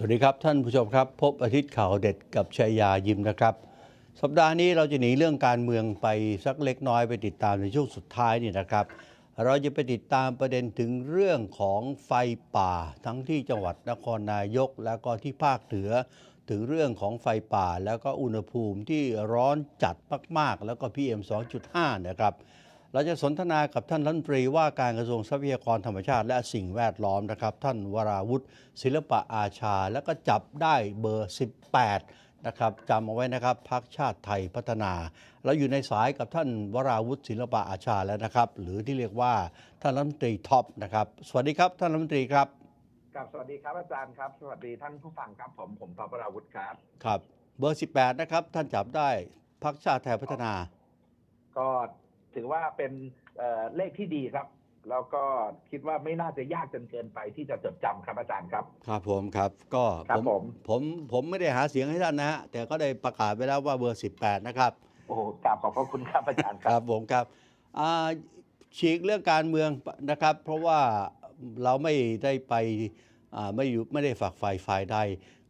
สวัสดีครับท่านผู้ชมครับ พบอาทิตย์ข่าวเด็ดกับชัยยายิมนะครับ สัปดาห์นี้เราจะหนีเรื่องการเมืองไปสักเล็กน้อยไปติดตามในช่วงสุดท้ายนี่นะครับ เราจะไปติดตามประเด็นถึงเรื่องของไฟป่า ทั้งที่จังหวัดนครนายก แล้วก็ที่ภาคเหนือถึงเรื่องของไฟป่า แล้วก็อุณหภูมิที่ร้อนจัดมาก ๆ แล้วก็ PM 2.5 นะครับ เราจะสนทนากับท่านรัฐมนตรีว่าการกระทรวงทรัพยากรธรรมชาติ และสิ่งแวดล้อมนะครับ ท่านวราวุฒิศิลปะอาชา แล้วก็จับได้เบอร์ 18 นะครับจำเอาไว้นะครับพักชาติไทยพัฒนา เราอยู่ในสายกับท่านวราวุฒิศิลปะอาชาแล้วนะครับ หรือที่เรียกว่าท่านรัฐมนตรีท็อปนะครับ สวัสดีครับท่านรัฐมนตรีครับกับสวัสดีครับอาจารย์ครับสวัสดีท่านผู้ฟังครับผมผมทอปราวุธครับครับ เบอร์ 18 นะครับท่านจับได้พักชาติไทยพัฒนา ก็ ถือว่าเป็นเอ่อเลขที่ดีครับ แล้วก็คิดว่าไม่น่าจะยากจนเกินไปที่จะจดจำครับอาจารย์ครับ ครับผมครับก็ครับผมผมผมไม่ได้หาเสียงให้ท่านนะฮะแต่ก็ได้ประกาศไปแล้วว่าเบอร์ 18 นะครับ โอ้โหกราบขอบพระคุณครับอาจารย์คครัรับบผมครับอ่าฉีกเรื่องการเมืองนะครับ เพราะว่าเราไม่ได้ไปอ่าไม่อยู่ไม่ได้ฝักใฝ่ฝ่ายใด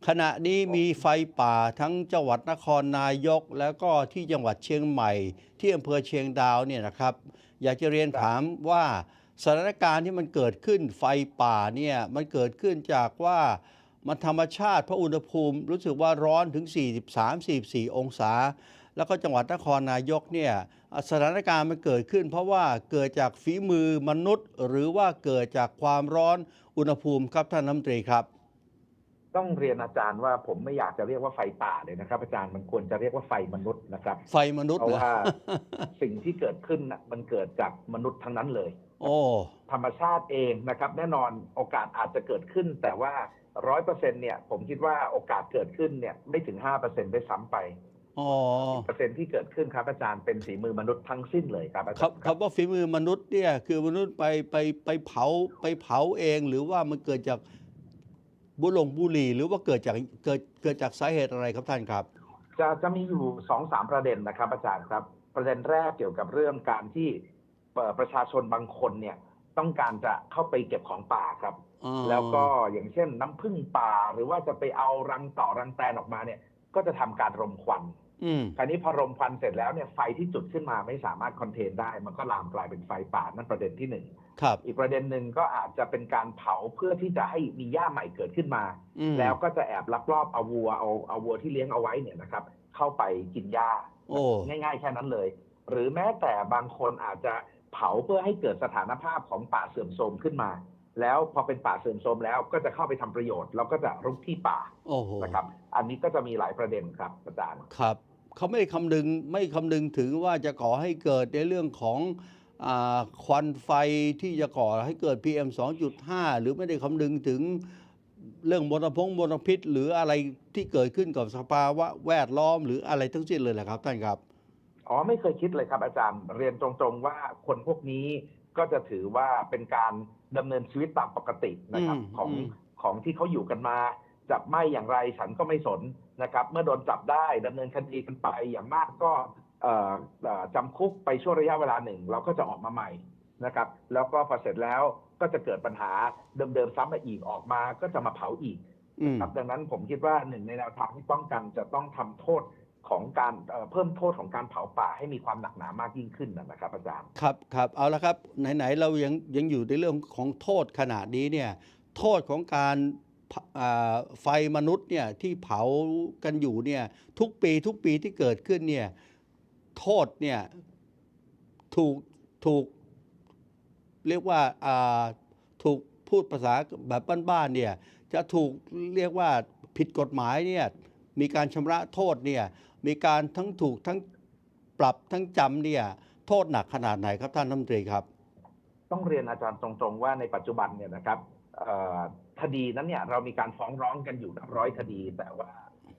ขณะนี้มีไฟป่าทั้งจังหวัดนครนายก แล้วก็ที่จังหวัดเชียงใหม่ ที่อำเภอเชียงดาวเนี่ยนะครับ อยากจะเรียนถามว่าสถานการณ์ที่มันเกิดขึ้นไฟป่าเนี่ยมันเกิดขึ้นจากว่ามันธรรมชาติเพราะอุณหภูมิรู้สึกว่าร้อนถึง 43-44 องศา แล้วก็จังหวัดนครนายกเนี่ยสถานการณ์มันเกิดขึ้น เพราะว่าเกิดจากฝีมือมนุษย์ หรือว่าเกิดจากความร้อนอุณหภูมิครับท่านรัฐมนตรีครับ ต้องเรียนอาจารย์ว่าผมไม่อยากจะเรียกว่าไฟป่าเลยนะครับ อาจารย์มันควรจะเรียกว่าไฟมนุษย์นะครับ ไฟมนุษย์เพราะเหรอว่าสิ่งที่เกิดขึ้นน่ะมันเกิดจากมนุษย์ทั้งนั้นเลย โอ้ธรรมชาติเองนะครับ แน่นอนโอกาสอาจจะเกิดขึ้น แต่ว่าร้อยเปอร์เซ็นเนี่ย ผมคิดว่าโอกาสเกิดขึ้นเนี่ยไม่ถึงห้าเปอร์เซ็นต์ได้ซ้ำไปอ๋อเปอร์เซ็นต์ที่เกิดขึ้นครับอาจารย์เป็นฝีมือมนุษย์ทั้งสิ้นเลยครับอาคจารับรย์คำว่าฝีมือมนุษย์เนี่ยคือมนุษย์ไปไปไปเผาไปเผาเอง หรือว่ามันเกิดจาก บุหลงบุหรี่หรือว่าเกิดจากเกิดเกิดจากสาเหตุอะไรครับท่านครับ จะจะมีอยู่สองสามประเด็นนะครับอาจารย์ครับ ประเด็นแรกเกี่ยวกับเรื่องการที่เอ่อประชาชนบางคนเนี่ยต้องการจะเข้าไปเก็บของป่าครับอ๋อแล้วก็อย่างเช่น น้ำผึ้งป่าหรือว่าจะไปเอารังต่อรังแตนออกมาเนี่ย ก็จะทำการรมควันอืม คราวนี้พอรมควันเสร็จแล้วเนี่ยไฟที่จุดขึ้นมาไม่สามารถคอนเทนได้ มันก็ลามกลายเป็นไฟป่านั่นประเด็นที่หนึ่งครับอีกประเด็นหนึ่งก็อาจจะเป็นการเผาเพื่อที่จะให้มีหญ้าใหม่เกิดขึ้นมาอืมแล้วก็จะแอบลักลอบเอาวัวเอาเอาวัวที่เลี้ยงเอาไว้เนี่ยนะครับ เข้าไปกินหญ้าโอ้ง่าย ๆ แค่นั้นเลย หรือแม้แต่บางคนอาจจะเผาเพื่อให้เกิดสถานภาพของป่าเสื่อมโทรมขึ้นมา แล้วพอเป็นป่าเสื่อมโทรมแล้วก็จะเข้าไปทำประโยชน์แล้วก็จะรุกที่ป่าโอ้โหนะครับ อันนี้ก็จะมีหลายประเด็นครับอาจารย์ครับเขาไม่ได้คำนึงไม่คำนึงถึงว่าจะก่อให้เกิดในเรื่องของอาควันไฟที่จะก่อให้เกิด PM 2.5 หรือไม่ได้คำนึงถึงเรื่องมลพงมลพิษ หรืออะไรที่เกิดขึ้นกับสภาวะแวดล้อม หรืออะไรทั้งสิ้นเลยแหละครับท่านครับอ๋อไม่เคยคิดเลยครับอาจารย์เรียนตรงๆว่าคนพวกนี้ก็จะถือว่าเป็นการ ดำเนินชีวิตตามปกตินะครับอืมของอืมของที่เขาอยู่กันมา จับไม่อย่างไรฉันก็ไม่สนนะครับ เมื่อโดนจับได้ดำเนินคดีกันไปอย่างมากก็เอ่อเอ่อจำคุกไปช่วงระยะเวลาหนึ่ง เราก็จะออกมาใหม่นะครับ แล้วก็พอเสร็จแล้วก็จะเกิดปัญหาเดิมๆซ้ำมาอีกออกมาก็จะมาเผาอีกอืมครับดังนั้นผมคิดว่าหนึ่งในแนวทางที่ป้องกันจะต้องทำโทษ ของการเพิ่มโทษของการเผาป่าให้มีความหนักหนามากยิ่งขึ้นนะครับอาจารย์ครับครับเอาละครับไหนๆเรายังยังอยู่ในเรื่องของโทษขนาดนี้เนี่ยโทษของการไฟมนุษย์เนี่ยที่เผากันอยู่เนี่ยทุกปีทุกปีที่เกิดขึ้นเนี่ยโทษเนี่ยถูกถูกเรียกว่าถูกพูดภาษาแบบบ้านๆเนี่ยจะถูกเรียกว่าผิดกฎหมายเนี่ยมีการชำระโทษเนี่ย มีการทั้งถูกทั้งปรับทั้งจำเนี่ยโทษหนักขนาดไหนครับท่านรัฐมนตรีครับ ต้องเรียนอาจารย์ตรงๆว่าในปัจจุบันเนี่ยนะครับเอ่อคดีนั้นเนี่ยเรามีการฟ้องร้องกันอยู่นับร้อยคดี แต่ว่า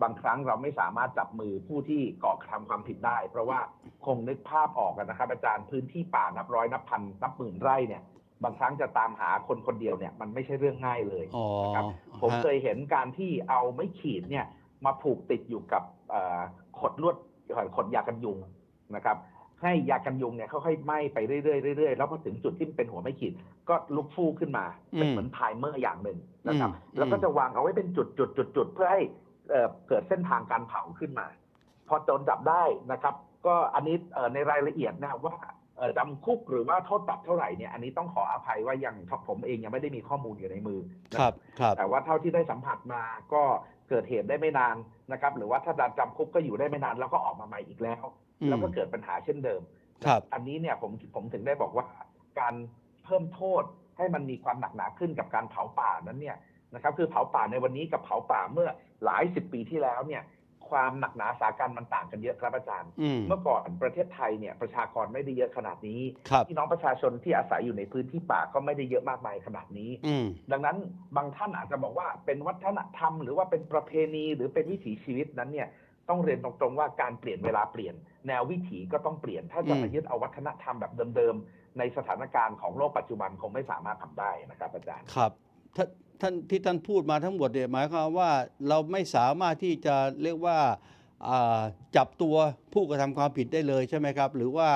บางครั้งเราไม่สามารถจับมือผู้ที่ก่อกระทำความผิดได้ เพราะว่าคงนึกภาพออกกันนะครับ อาจารย์พื้นที่ป่านับร้อยนับพันนับหมื่นไร่เนี่ยบางครั้งจะตามหาคนคนเดียวเนี่ยมันไม่ใช่เรื่องง่ายเลยอ๋อนะครับผมฮะเคยเห็นการที่เอาไม้ขีดเนี่ยมาผูกติดอยู่กับเอ่อ ขดลวดขดยากันยุงนะครับ ให้ยากันยุงเนี่ยค่อยๆไหม้ไปเรื่อยๆเรื่อยๆแล้วพอถึงจุดที่มันเป็นหัวไม่ขีด ก็ลุกฟูขึ้นมาเป็นอืมเหมือนไพรเมอร์อย่างหนึ่งนะครับอืมแล้วก็จะวางเอาไว้เป็นจุดจุดจุดจุดๆๆเพื่อให้เอ่อเกิดเส้นทางการเผาขึ้นมา พอโดนจับได้นะครับ ก็อันนี้เอ่อในรายละเอียดนะว่าเอ่อจำคุกหรือว่าโทษปรับเท่าไหร่เนี่ยอันนี้ต้องขออภัยว่ายังผมเองยังไม่ได้มีข้อมูลอยู่ในมือนะครับครับแต่ว่าเท่าที่ได้สัมผัสมาก็ เกิดเหตุได้ไม่นานนะครับ หรือว่าถ้าดันจำคุกก็อยู่ได้ไม่นานแล้วก็ออกมาใหม่อีกแล้วอืมแล้วก็เกิดปัญหาเช่นเดิม ครับอันนี้เนี่ยผมผมถึงได้บอกว่า การเพิ่มโทษให้มันมีความหนักหนาขึ้นกับการเผาป่านั้นเนี่ยนะครับ คือเผาป่าในวันนี้กับเผาป่าเมื่อหลายสิบปีที่แล้วเนี่ย ความหนักหนาสาการมันต่างกันเยอะครับอาจารย์อืมเมื่อก่อนประเทศไทยเนี่ยประชากรไม่ได้เยอะขนาดนี้ครับพี่น้องประชาชนที่อาศัยอยู่ในพื้นที่ป่าก็ไม่ได้เยอะมากมายขนาดนี้อืมดังนั้นบางท่านอาจจะบอกว่าเป็นวัฒนธรรม หรือว่าเป็นประเพณีหรือเป็นวิถีชีวิตนั้นเนี่ยต้องเรียนตรงๆว่าการเปลี่ยนเวลาเปลี่ยน แนววิถีก็ต้องเปลี่ยน ถ้าจะอืมมายึดเอาวัฒนธรรมแบบเดิมๆในสถานการณ์ของโลกปัจจุบันคงไม่สามารถทำได้นะครับอาจารย์ครับท่าน ท่านที่ท่านพูดมาทั้งหมดเนี่ยหมายความว่าเราไม่สามารถที่จะเรียกว่าอ่าจับตัวผู้กระทำความผิดได้เลยใช่ไหมครับ หรือว่า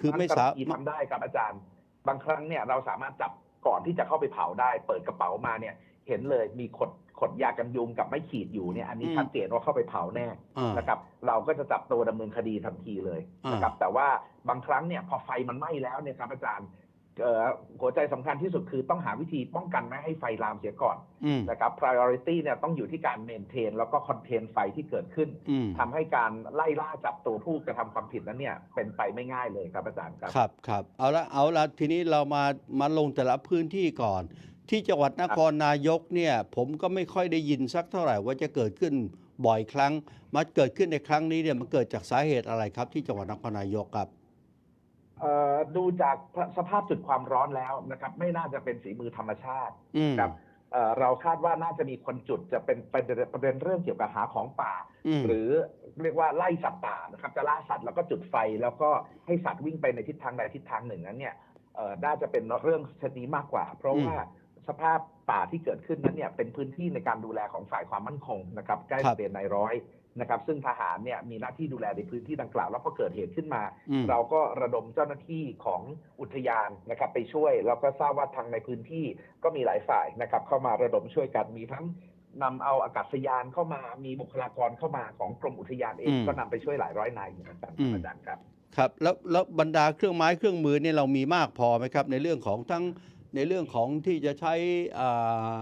คือไม่สาบงกรณีทำได้ครับอาจารย์ บางครั้งเนี่ยเราสามารถจับก่อนที่จะเข้าไปเผาได้ เปิดกระเป๋ามาเนี่ย เห็นเลยมีขดขดยากันยุงกับไม่ขีดอยู่เนี่ยอันนี้อืมชัดเจนว่าเข้าไปเผาแน่อ่านะครับ เราก็จะจับตัวดำเนินคดีทันทีเลยนะครับแต่ว่าบางครั้งเนี่ยพอไฟมันไหม้แล้วเนี่ยครับอาจารย์เอ่อ หัวใจสำคัญที่สุดคือต้องหาวิธีป้องกันไม่ให้ไฟลามเสียก่อนอืมนะครับ priority เนี่ยต้องอยู่ที่การ maintain แล้วก็ contain ไฟที่เกิดขึ้นอืมทำให้การไล่ล่าจับตัวผู้กระทำความผิดนั้นเนี่ยเป็นไปไม่ง่ายเลยครับอาจารย์ครับครับครับเอาละเอาละทีนี้เรามามาลงแต่ละพื้นที่ก่อน ที่จังหวัดนครนายกเนี่ย ผมก็ไม่ค่อยได้ยินสักเท่าไหร่ว่าจะเกิดขึ้นบ่อยครั้งมาเกิดขึ้นในครั้งนี้เนี่ยมันเกิดจากสาเหตุอะไรครับ ที่จังหวัดนครนายกครับเอ่อ ดูจากสภาพจุดความร้อนแล้วนะครับ ไม่น่าจะเป็นฝีมือธรรมชาติอืมครับเอ่อเราคาดว่าน่าจะมีคนจุดจะเป็นประเด็นประเด็นเรื่องเกี่ยวกับหาของป่าอืมหรือเรียกว่าไล่สัตว์ป่านะครับ จะล่าสัตว์แล้วก็จุดไฟ แล้วก็ให้สัตว์วิ่งไปในทิศทางใดทิศทางหนึ่งนั้นเนี่ยเอ่อน่าจะเป็นเรื่องชนิดนี้มากกว่า เพราะว่าสภาพป่าที่เกิดขึ้นนั้นเนี่ยเป็นพื้นที่ในการดูแลของฝ่ายความมั่นคงนะครับใกล้ครับเรียนนายร้อย นะครับ ซึ่งทหารเนี่ยมีหน้าที่ดูแลในพื้นที่ดังกล่าว แล้วพอเกิดเหตุขึ้นมาอืมเราก็ระดมเจ้าหน้าที่ของอุทยานนะครับ ไปช่วยแล้วก็ทราบว่าทางในพื้นที่ก็มีหลายฝ่ายนะครับ เข้ามาระดมช่วยกันมีทั้งนำเอาอากาศยานเข้ามามีบุคลากรเข้ามาของกรมอุทยานเองอืมก็นำไปช่วยหลายร้อยนายอยู่นะครับอืมอาจารย์ครับครับแล้วแล้วบรรดาเครื่องไม้เครื่องมือเนี่ยเรามีมากพอไหมครับ ในเรื่องของทั้งในเรื่องของที่จะใช้อ่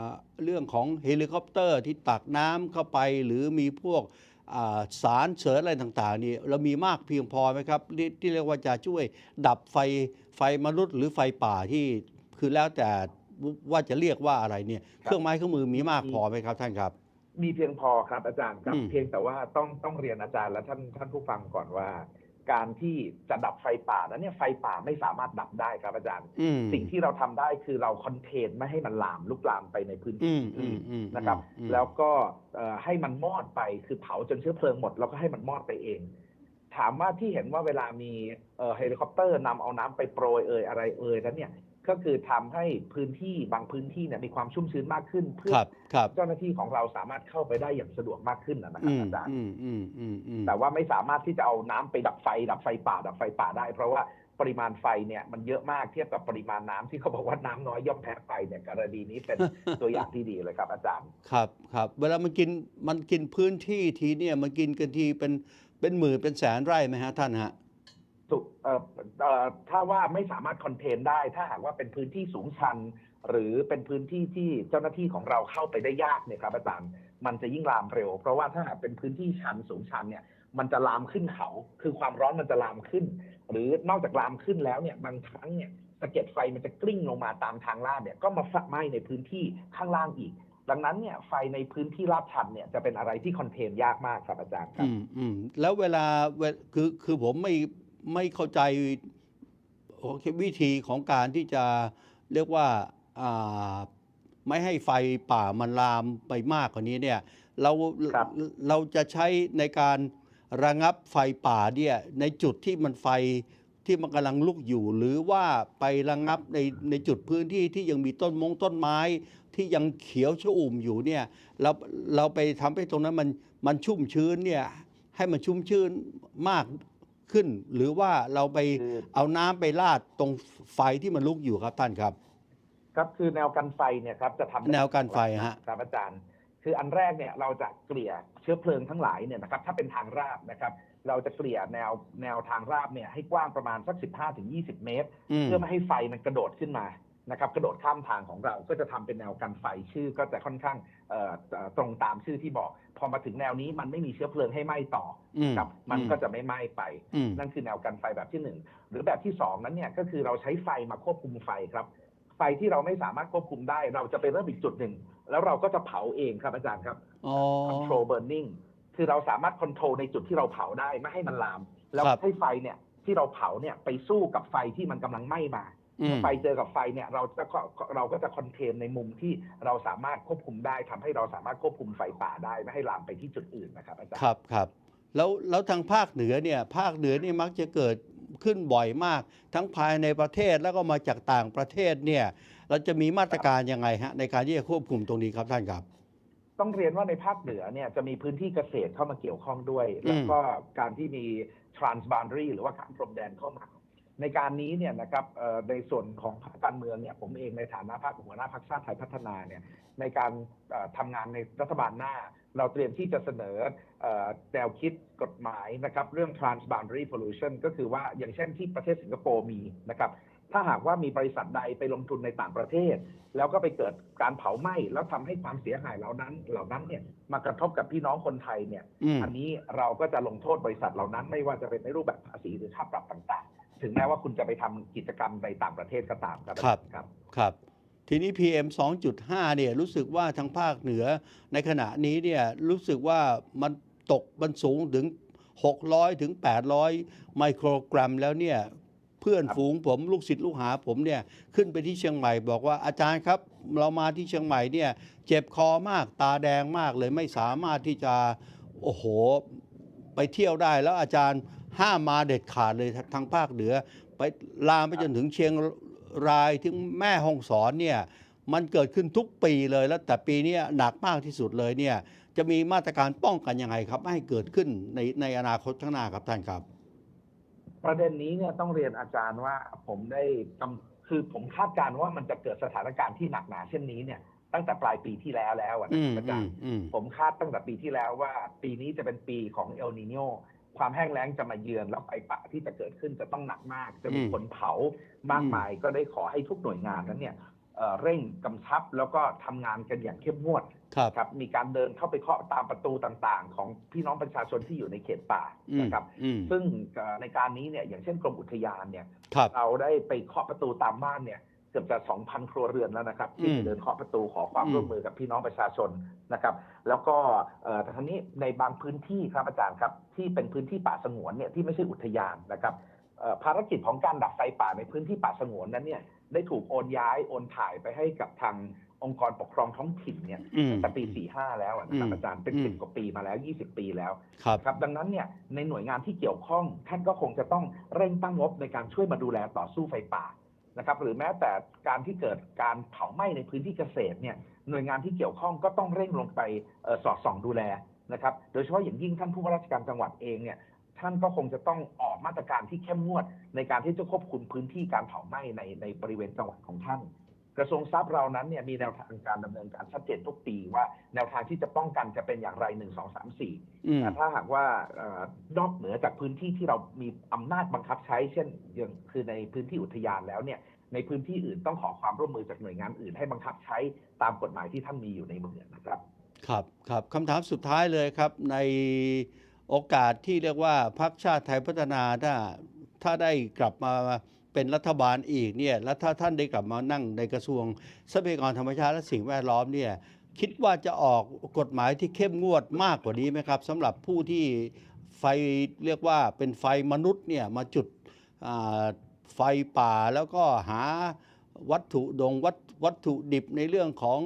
าเรื่องของเฮลิคอปเตอร์ที่ตักน้ำเข้าไป หรือมีพวกอ่า สารเสริญอะไรต่างๆนี่เรามีมากเพียงพอไหมครับที่ที่เรียกว่าจะช่วยดับไฟไฟมนุษย์หรือไฟป่าที่คือแล้วแต่ว่าจะเรียกว่าอะไรเนี่ยเครื่องไม้เครื่องมือมีมากพอไหมครับท่านครับมีเพียงพอครับอาจารย์ครับอืมเพียงแต่ว่าต้องต้องเรียนอาจารย์และท่านท่านผู้ฟังก่อนว่า การที่จะดับไฟป่านั้นเนี่ยไฟป่าไม่สามารถดับได้ครับอาจารย์อืมสิ่งที่เราทำได้คือเราคอนเทนไม่ให้มันลามลุกลามไปในพื้นอืที่มอือื่มนอืมนะครับอืมแล้วก็เอ่อให้มันมอดไปคือเผาจนเชื้อเพลิงหมด แล้วก็ให้มันมอดไปเอง ถามว่าที่เห็นว่าเวลามีเอ่อเฮลิคอปเตอร์นำเอาน้ำไปโปรยเอ่ยอะไรเอ่ยนั้นเนี่ย ก็คือทำให้พื้นที่บางพื้นที่เนี่ยมีความชุ่มชื้นมากขึ้น เพื่อครับครับเจ้าหน้าที่ของเราสามารถเข้าไปได้อย่างสะดวกมากขึ้นนะครัอืบมอาจารย์อืมอืมอืมอืมแต่ว่าไม่สามารถที่จะเอาน้ำไปดับไฟ ดับไฟป่า ดับไฟป่าได้ เพราะว่าปริมาณไฟเนี่ยมันเยอะมากเทียบกับปริมาณน้ำที่เขาบอกว่าน้ำน้อยย่อมแพ้ไฟเนี่ยกรณีนี้เป็นตัวอย่างที่ดีเลยครับอาจารย์ ครับครับเวลามันกินมันกินพื้นที่ทีเนี่ยมันกินกันทีเป็นเป็นหมื่นเป็นแสนไร่ไหมฮะท่านฮะ สุเอ่อเอ่อถ้าว่าไม่สามารถคอนเทนได้ ถ้าหากว่าเป็นพื้นที่สูงชัน หรือเป็นพื้นที่ที่เจ้าหน้าที่ของเราเข้าไปได้ยากเนี่ยครับอาจารย์มันจะยิ่งลามเร็ว เพราะว่าถ้าหากเป็นพื้นที่ชันสูงชันเนี่ยมันจะลามขึ้นเขา คือความร้อนมันจะลามขึ้น หรือนอกจากลามขึ้นแล้วเนี่ยบางครั้งเนี่ยสะเก็ดไฟมันจะกลิ้งลงมาตามทางลาดเนี่ยก็มาฝักไหม้ในพื้นที่ข้างล่างอีก ดังนั้นเนี่ยไฟในพื้นที่ลาดชันเนี่ยจะเป็นอะไรที่คอนเทนยากมากครับอาจารย์ครับ อืมอืมแล้วเวลาเวคือคือผมไม่ ไม่เข้าใจโอเควิธีของการที่จะเรียกว่าอ่าไม่ให้ไฟป่ามันลามไปมากกว่านี้เนี่ยเราครับเราจะใช้ในการระงับไฟป่าเนี่ยในจุดที่มันไฟที่มันกำลังลุกอยู่ หรือว่าไประงับในในจุดพื้นที่ที่ยังมีต้นมงต้นไม้ที่ยังเขียวชอุ่มอยู่เนี่ยเราเราไปทำให้ตรงนั้นมันมันชุ่มชื้นเนี่ยให้มันชุ่มชื้นมาก ขึ้น หรือว่าเราไปคือเอาน้ำไปราดตรงไฟที่มันลุกอยู่ครับท่านครับ ครับคือแนวกันไฟเนี่ยครับจะทำได้แนวกันไฟฮะครับอาจารย์ คืออันแรกเนี่ยเราจะเกลี่ยเชื้อเพลิงทั้งหลายเนี่ยนะครับถ้าเป็นทางราบนะครับเราจะเกลี่ยแนวแนวทางราบเนี่ยให้กว้างประมาณสัก 15ถึง20 เมตรอืมเพื่อไม่ให้ไฟมันกระโดดขึ้นมา นะครับกระโดดข้ามทางของเราก็จะทำเป็นแนวกันไฟชื่อก็จะค่อนข้างเอ่อเอ่อตรงตามชื่อที่บอก พอมาถึงแนวนี้มันไม่มีเชื้อเพลิงให้ไหม้ต่ออืมครับมันก็จะไม่ไหม้ไปอืมนั่นคือแนวกันไฟแบบที่หนึ่งหรือแบบที่สองนั้นเนี่ยก็คือเราใช้ไฟมาควบคุมไฟครับ ไฟที่เราไม่สามารถควบคุมได้ เราจะไปเริ่มอีกจุดหนึ่งแล้วเราก็จะเผาเองครับอาจารย์ครับอ๋อ control burning คือเราสามารถ control ในจุดที่เราเผาได้ไม่ให้มันลาม แล้วครับให้ไฟเนี่ยที่เราเผาเนี่ยไปสู้กับไฟที่มันกำลังไหม้มา อืมไฟเจอกับไฟเนี่ยเราจะเราก็จะคอนเทนในมุมที่เราสามารถควบคุมได้ทำให้เราสามารถควบคุมไฟป่าได้ไม่ให้ลามไปที่จุดอื่นนะครับอาจารย์ครับครับแล้วแล้วทางภาคเหนือเนี่ยภาคเหนือนี่มักจะเกิดขึ้นบ่อยมาก ทั้งภายในประเทศแล้วก็มาจากต่างประเทศเนี่ยเราจะมีมาตรการยังไงฮะในการที่จะควบคุมตรงนี้ครับท่านครับต้องเรียนว่าในภาคเหนือเนี่ยจะมีพื้นที่เกษตรเข้ามาเกี่ยวข้องด้วย แล้วก็การที่มี transboundary หรือว่าข้ามพรมแดนเข้ามา ในการนี้เนี่ยนะครับเอ่อในส่วนของภาคการเมืองเนี่ยผมเองในฐานะภาคหัวหน้าพรรคชาติไทยพัฒนาเนี่ยในการเอ่อทำงานในรัฐบาลหน้า เราเตรียมที่จะเสนอเอ่อแนวคิดกฎหมายนะครับเรื่อง transboundary pollution ก็คือว่าอย่างเช่นที่ประเทศสิงคโปร์มีนะครับถ้าหากว่ามีบริษัทใดไปลงทุนในต่างประเทศ แล้วก็ไปเกิดการเผาไหม้แล้วทำให้ความเสียหายเหล่านั้นเหล่านั้นเนี่ยมากระทบกับพี่น้องคนไทยเนี่ยอืมอันนี้เราก็จะลงโทษบริษัทเหล่านั้น ไม่ว่าจะเป็นในรูปแบบภาษีหรือค่าปรับต่างๆ ถึงแม้ว่าคุณจะไปทำกิจกรรมในต่างประเทศก็ตามครับครับ ครับ ครับ ทีนี้ PM 2.5 เนี่ยรู้สึกว่าทางภาคเหนือในขณะนี้เนี่ยรู้สึกว่ามันตกมันสูงถึง 600 ถึง 800 ไมโครกรัมแล้วเนี่ย เพื่อนครับฝูงผมลูกศิษย์ลูกหาผมเนี่ยขึ้นไปที่เชียงใหม่บอกว่าอาจารย์ครับ เรามาที่เชียงใหม่เนี่ย เจ็บคอมากตาแดงมากเลยไม่สามารถที่จะ โอ้โห ไปเที่ยวได้แล้วอาจารย์ห้ามมาเด็ดขาดเลยทางภาคเหนือ ไปลามไปจนถึงเชียงรายถึงแม่ห้องสอนเนี่ยมันเกิดขึ้นทุกปีเลยแล้วแต่ปีนี้หนักมากที่สุดเลยเนี่ยจะมีมาตรการป้องกันยังไงครับไม่ให้เกิดขึ้นในในอนาคตข้างหน้าครับท่านครับ ประเด็นนี้เนี่ยต้องเรียนอาจารย์ว่าผมได้กำคือผมคาดการณ์ว่ามันจะเกิดสถานการณ์ที่หนักหนาเช่นนี้เนี่ย ตั้งแต่ปลายปีที่แล้วแล้วอะอืนะมอาอืจารมย์อืมผมคาดตั้งแต่ปีที่แล้วว่า ปีนี้จะเป็นปีของเอลนิโยความแห้งแล้งจะมาเยือนแล้วไฟป่าที่จะเกิดขึ้นจะต้องหนักมาก จะมีอืมผลเผามากมาย ก็ได้ขอให้ทุกหน่วยงานนั้นเนี่ยเอ่อเร่งกำชับแล้วก็ทำงานกันอย่างเข้มงวดครับครับมีการเดินเข้าไปเคาะตามประตูต่างๆ ของพี่น้องประชาชนที่อยู่ในเขตป่าอืมนะครับอืมซึ่งเอ่อในการนี้เนี่ยอย่างเช่นกรมอุทยานเนี่ยครับเราได้ไปเคาะประตูตามบ้านเนี่ย เกือบจะ 2,000 ครัวเรือนแล้วนะครับ ที่อืมไปเดินเคาะประตูขอความอืมร่วมมือกับพี่น้องประชาชนนะครับ แล้วก็เอ่อแต่ทีนี้ในบางพื้นที่ครับอาจารย์ครับที่เป็นพื้นที่ป่าสงวนเนี่ยที่ไม่ใช่อุทยานนะครับเอ่อภารกิจของการดับไฟป่าในพื้นที่ป่าสงวนนั้นเนี่ยได้ถูกโอนย้ายโอนถ่ายไปให้กับทางองค์กรปกครองท้องถิ่นเนี่ยอืมตั้งแต่ปี 45 แล้วอะนะครับอืมอาจารย์เป็นอืมสิบกว่าปีมาแล้ว 20 ปีแล้วครับครับดังนั้นเนี่ยในหน่วยงานที่เกี่ยวข้องท่านก็คงจะต้องเร่งตั้งงบในการช่วยมาดูแลต่อสู้ไฟป่า นะครับหรือแม้แต่การที่เกิดการเผาไหม้ในพื้นที่เกษตรเนี่ยหน่วยงานที่เกี่ยวข้องก็ต้องเร่งลงไปออสอดส่องดูแลนะครับโดยเฉพาะอย่างยิ่งท่านผู้ว่าราชการจังหวัดเองเนี่ยท่านก็คงจะต้องออกมาตรการที่เข้มงวดในการที่จะควบคุมพื้นที่การเผาไหม้ในในบริเวณจังหวัดของท่าน กระทรวงทรัพย์เรานั้นเนี่ยมีแนวทางการดำเนินการชัดเจนทุกปีว่าแนวทางที่จะป้องกันจะเป็นอย่างไรหนึ่งสองสามสี่อืมแต่ถ้าหากว่าเอ่อนอกเหนือจากพื้นที่ที่เรามีอำนาจบังคับใช้ เช่นอย่างคือในพื้นที่อุทยานแล้วเนี่ยในพื้นที่อื่นต้องขอความร่วมมือจากหน่วยงานอื่นให้บังคับใช้ตามกฎหมายที่ท่านมีอยู่ในมือนะครับ ครับครับคำถามสุดท้ายเลยครับในโอกาสที่เรียกว่าพรรคชาติไทยพัฒนาถ้าถ้าได้กลับมา เป็นรัฐบาลอีกเนี่ยแล้วถ้าท่านได้กลับมานั่งในกระทรวงทรัพยากรธรรมชาติและสิ่งแวดล้อมเนี่ยคิดว่าจะออกกฎหมายที่เข้มงวดมากกว่านี้ไหมครับสำหรับผู้ที่ไฟเรียกว่าเป็นไฟมนุษย์เนี่ยมาจุดไฟป่าแล้วก็หาวัตถุดงวัตวัตถุดิบในเรื่องของ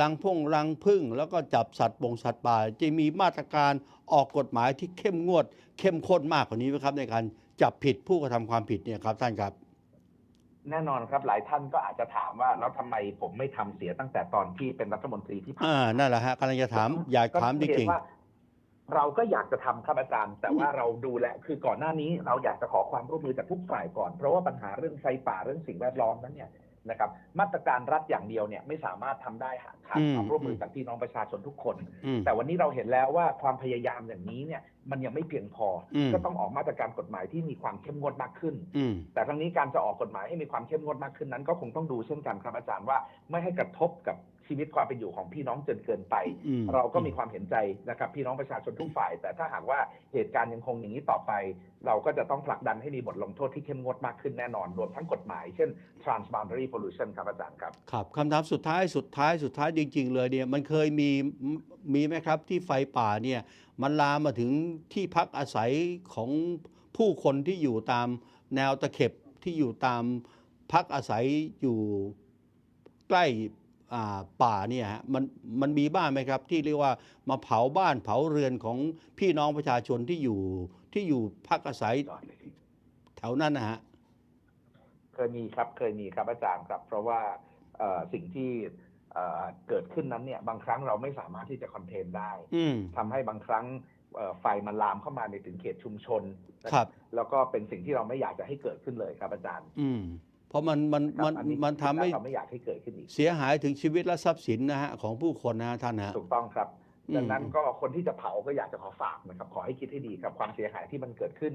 รังพงรังพึ่ง แล้วก็จับสัตว์ปงสัตว์ป่า จะมีมาตรการออกกฎหมายที่เข้มงวด เข้มข้นมากกว่านี้ไหมครับในการ จับผิดผู้กระทำความผิดเนี่ยครับท่านครับ แน่นอนครับหลายท่านก็อาจจะถามว่าแล้วทำไมผมไม่ทำเสียตั้งแต่ตอนที่เป็นรัฐมนตรีที่ผ่านอ่านั่นแหละฮะกำลังจะถามอยากถามจเรียริงนว่าเราก็อยากจะทำครับอาจารย์ แต่ว่าเราดูแลคือก่อนหน้านี้เราอยากจะขอความร่วมมือจากทุกฝ่ายก่อน เพราะว่าปัญหาเรื่องไฟป่าเรื่องสิ่งแวดล้อมนั้นเนี่ย นะครับมาตรการรัฐอย่างเดียวเนี่ยไม่สามารถทำได้หากขาดอืมความร่วมมือจากพี่น้องประชาชนทุกคนอืมแต่วันนี้เราเห็นแล้วว่าความพยายามอย่างนี้เนี่ยมันยังไม่เพียงพออมก็ต้องออกมาตรการกฎหมายที่มีความเข้มงวดมากขึ้นอืมแต่ทั้งนี้การจะออกกฎหมายให้มีความเข้มงวดมากขึ้นนั้น ก็คงต้องดูเช่นกันครับอาจารย์ว่าไม่ให้กระทบกับ ชีวิตความเป็นอยู่ของพี่น้องจนเกินไปอืมเราก็มีความเห็นใจนะครับ พี่น้องประชาชนทุกฝ่าย แต่ถ้าหากว่าเหตุการณ์ยังคงอย่างนี้ต่อไป เราก็จะต้องผลักดันให้มีบทลงโทษที่เข้มงวดมากขึ้นแน่นอน รวมทั้งกฎหมาย เช่น transboundary pollution ครับอาจารย์ครับครับคำถามสุดท้ายสุดท้ายสุดท้ายจริง ๆ เลยเนี่ยมันเคยมีมีไหมครับที่ไฟป่าเนี่ยมันลามมาถึงที่พักอาศัยของผู้คนที่อยู่ตามแนวตะเข็บที่อยู่ตามพักอาศัยอยู่ใกล้อ่า ป่าเนี่ยฮะมันมันมีบ้างไหมครับ ที่เรียกว่ามาเผาบ้านเผาเรือนของพี่น้องประชาชนที่อยู่ที่อยู่พักอาศัยแถวนั้นนะฮะเคยมีครับเคยมีครับอาจารย์ครับ เพราะว่าเอ่อสิ่งที่เอ่อเกิดขึ้นนั้นเนี่ย บางครั้งเราไม่สามารถที่จะคอนเทนได้อืมทำให้บางครั้งเอ่อไฟมันลามเข้ามาในถึงเขตชุมชนนะครับ แล้วก็เป็นสิ่งที่เราไม่อยากจะให้เกิดขึ้นเลยครับอาจารย์ อืม เพราะมันมันครับมันอันนี้มันทำให้เราไม่อยากให้เกิดขึ้นอีกเสียหายถึงชีวิตและทรัพย์สินนะฮะของผู้คนนะฮะท่านนะฮะถูกต้องครับอืมดังนั้นก็คนที่จะเผาก็อยากจะขอฝากนะครับ ขอให้คิดให้ดีครับความเสียหายที่มันเกิดขึ้น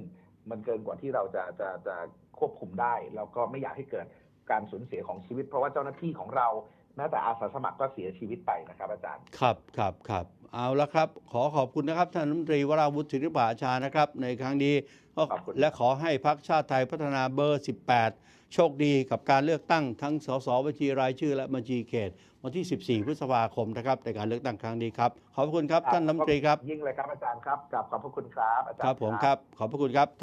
มันเกินกว่าที่เราจะจะจะควบคุมได้ แล้วก็ไม่อยากให้เกิดการสูญเสียของชีวิต เพราะว่าเจ้าหน้าที่ของเราแม้แต่อาสาสมัครก็เสียชีวิตไปนะครับอาจารย์ ครับครับครับเอาละครับ ขอขอบคุณนะครับท่านรัฐมนตรีวราวุฒิศิริปาชานะครับ ในครั้งนี้ก็ขอบคุณและขอให้พักชาติไทยพัฒนาเบอร์ 18 โชคดีกับการเลือกตั้งทั้งสสบัญชีรายชื่อ และบัญชีเขต วันที่ 14 พฤษภาคมนะครับในการเลือกตั้งครั้งนี้ครับ ขอบพระคุณครับท่านรัฐมนตรีครับ ยิ่งเลยครับอาจารย์ครับกลับขอบพระคุณครับอาจารย์ครับผมครับ ขอบพระคุณครับ